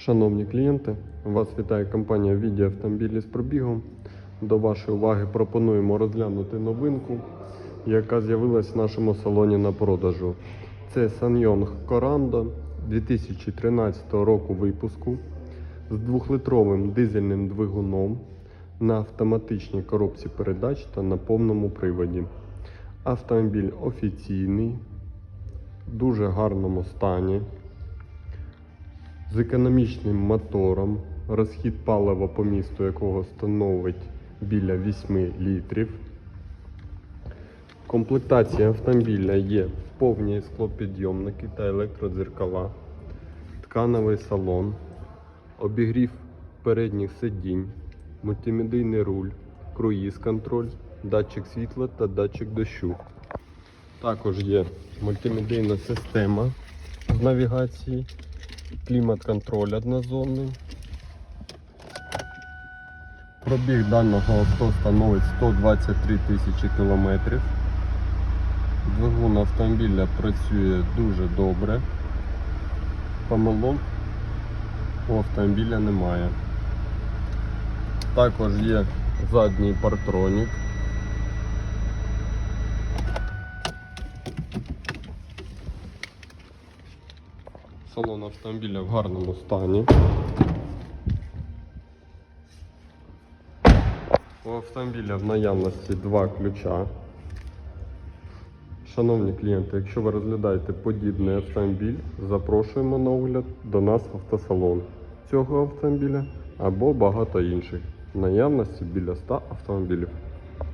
Шановні клієнти, вас вітає компанія Віді автомобілі з пробігом. До вашої уваги пропонуємо розглянути новинку, яка з'явилась в нашому салоні на продажу. Це Sanyong Corando 2013 року випуску з двохлитровим дизельним двигуном на автоматичній коробці передач та на повному приводі. Автомобіль офіційний, в дуже гарному стані з економічним мотором, розхід палива по місту якого становить біля 8 літрів. Комплектація автомобіля є повні склопідйомники та електродзеркала, ткановий салон, обігрів передніх сидінь, мультимедійний руль, круїз-контроль, датчик світла та датчик дощу. Також є мультимедійна система з навігації, клімат-контроль однозонний. Пробіг даного авто становить 123 тисячі кілометрів. Двигун автомобіля працює дуже добре. Помилок у автомобіля немає. Також є задній партронік. Салон автомобіля в гарному стані. У автомобіля в наявності два ключа. Шановні клієнти, якщо ви розглядаєте подібний автомобіль, запрошуємо на огляд до нас в автосалон цього автомобіля або багато інших. В наявності біля 100 автомобілів.